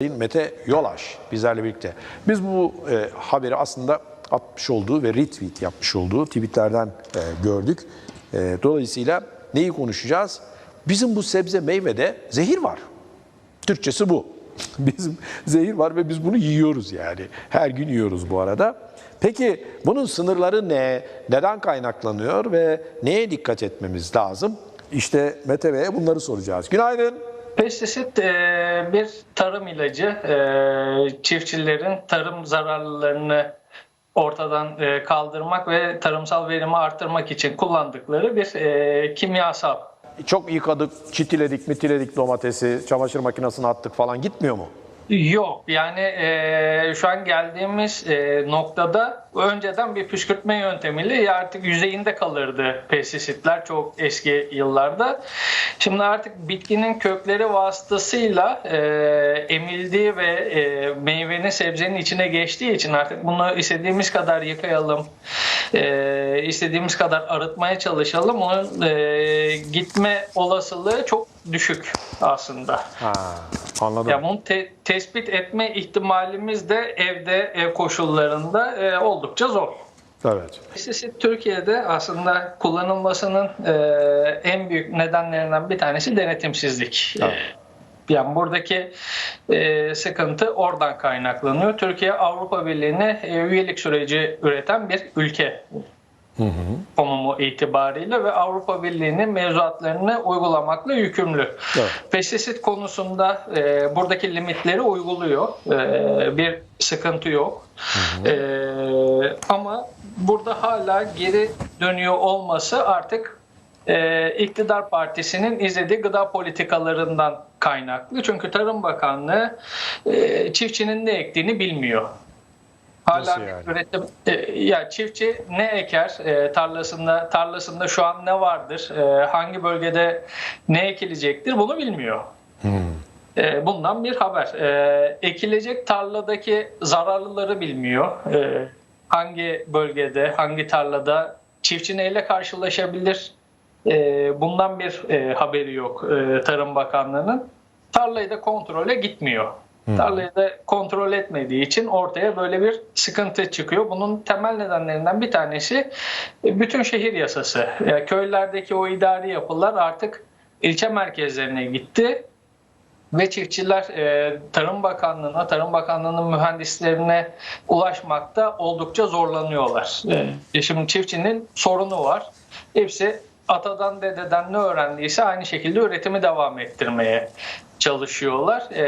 Mete Yolaş bizlerle birlikte. Biz bu e, haberi aslında atmış olduğu ve retweet yapmış olduğu tweetlerden e, gördük. E, dolayısıyla neyi konuşacağız? Bizim bu sebze meyvede zehir var. Türkçesi bu. Bizim zehir var ve biz bunu yiyoruz yani. Her gün yiyoruz bu arada. Peki bunun sınırları ne? Neden kaynaklanıyor ve neye dikkat etmemiz lazım? İşte Mete Bey'e bunları soracağız. Günaydın. Pestisit e, bir tarım ilacı. E, çiftçilerin tarım zararlarını ortadan e, kaldırmak ve tarımsal verimi arttırmak için kullandıkları bir kimyasal. Çok yıkadık, çitiledik, mitiledik domatesi, çamaşır makinesine attık falan gitmiyor mu? Yok yani e, şu an geldiğimiz e, noktada önceden bir püskürtme yöntemiyle artık yüzeyinde kalırdı pestisitler çok eski yıllarda. Şimdi artık bitkinin kökleri vasıtasıyla e, emildiği ve e, meyvenin sebzenin içine geçtiği için artık bunu istediğimiz kadar yıkayalım, e, istediğimiz kadar arıtmaya çalışalım. Onun e, gitme olasılığı çok düşük aslında. Ha, anladım. Ya bunu te- tespit etme ihtimalimiz de evde ev koşullarında e, oldukça zor. Evet. Pestisit Türkiye'de aslında kullanılmasının e, en büyük nedenlerinden bir tanesi denetimsizlik. Evet. Yani buradaki e, sıkıntı oradan kaynaklanıyor. Türkiye Avrupa Birliği'ne e, üyelik süreci üreten bir ülke konumu itibariyle ve Avrupa Birliği'nin mevzuatlarını uygulamakla yükümlü. Evet. Pestisit konusunda e, buradaki limitleri uyguluyor. E, bir sıkıntı yok. E, ama burada hala geri dönüyor olması artık e, iktidar partisinin izlediği gıda politikalarından kaynaklı. Çünkü Tarım Bakanlığı e, çiftçinin ne ektiğini bilmiyor. Hala Nasıl yani? üretim e, ya çiftçi ne eker e, tarlasında tarlasında şu an ne vardır e, hangi bölgede ne ekilecektir bunu bilmiyor. E, bundan bir haber. E, ekilecek tarladaki zararlıları bilmiyor. E, hangi bölgede hangi tarlada çiftçi neyle karşılaşabilir? E, bundan bir e, haberi yok e, Tarım Bakanlığı'nın. Tarlayı da kontrole gitmiyor. Tarlayı da kontrol etmediği için ortaya böyle bir sıkıntı çıkıyor. Bunun temel nedenlerinden bir tanesi e, bütün şehir yasası. Yani köylerdeki o idari yapılar artık ilçe merkezlerine gitti ve çiftçiler e, Tarım Bakanlığı'na, Tarım Bakanlığı'nın mühendislerine ulaşmakta oldukça zorlanıyorlar. E, şimdi çiftçinin sorunu var. Hepsi atadan dededen ne öğrendiyse aynı şekilde üretimi devam ettirmeye çalışıyorlar. E,